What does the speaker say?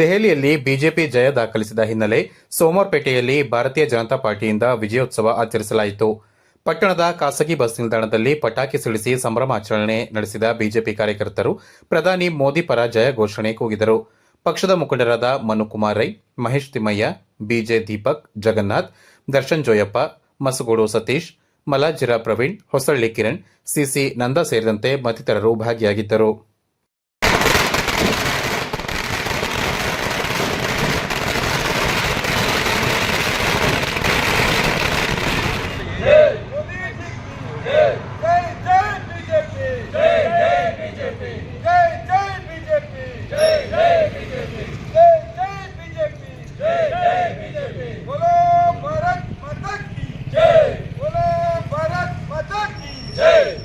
ದೆಹಲಿಯಲ್ಲಿ ಬಿಜೆಪಿ ಜಯ ದಾಖಲಿಸಿದ ಹಿನ್ನೆಲೆ ಸೋಮವಾರಪೇಟೆಯಲ್ಲಿ ಭಾರತೀಯ ಜನತಾ ಪಾರ್ಟಿಯಿಂದ ವಿಜಯೋತ್ಸವ ಆಚರಿಸಲಾಯಿತು. ಪಟ್ಟಣದ ಖಾಸಗಿ ಬಸ್ ನಿಲ್ದಾಣದಲ್ಲಿ ಪಟಾಕಿ ಸಿಡಿಸಿ ಸಂಭ್ರಮಾಚರಣೆ ನಡೆಸಿದ ಬಿಜೆಪಿ ಕಾರ್ಯಕರ್ತರು ಪ್ರಧಾನಿ ಮೋದಿ ಪರ ಜಯ ಘೋಷಣೆ ಕೂಗಿದರು. ಪಕ್ಷದ ಮುಖಂಡರಾದ Manukumar Rai, Mahesh Thimmaiah, B J Deepak, Jagannath, Darshan Joyappa, Masagodu Satish Malajira Praveen, Hosalli Kiran, C C Nanda ಸೇರಿದಂತೆ ಮತ್ತಿತರರು ಭಾಗಿಯಾಗಿದ್ದರು. జై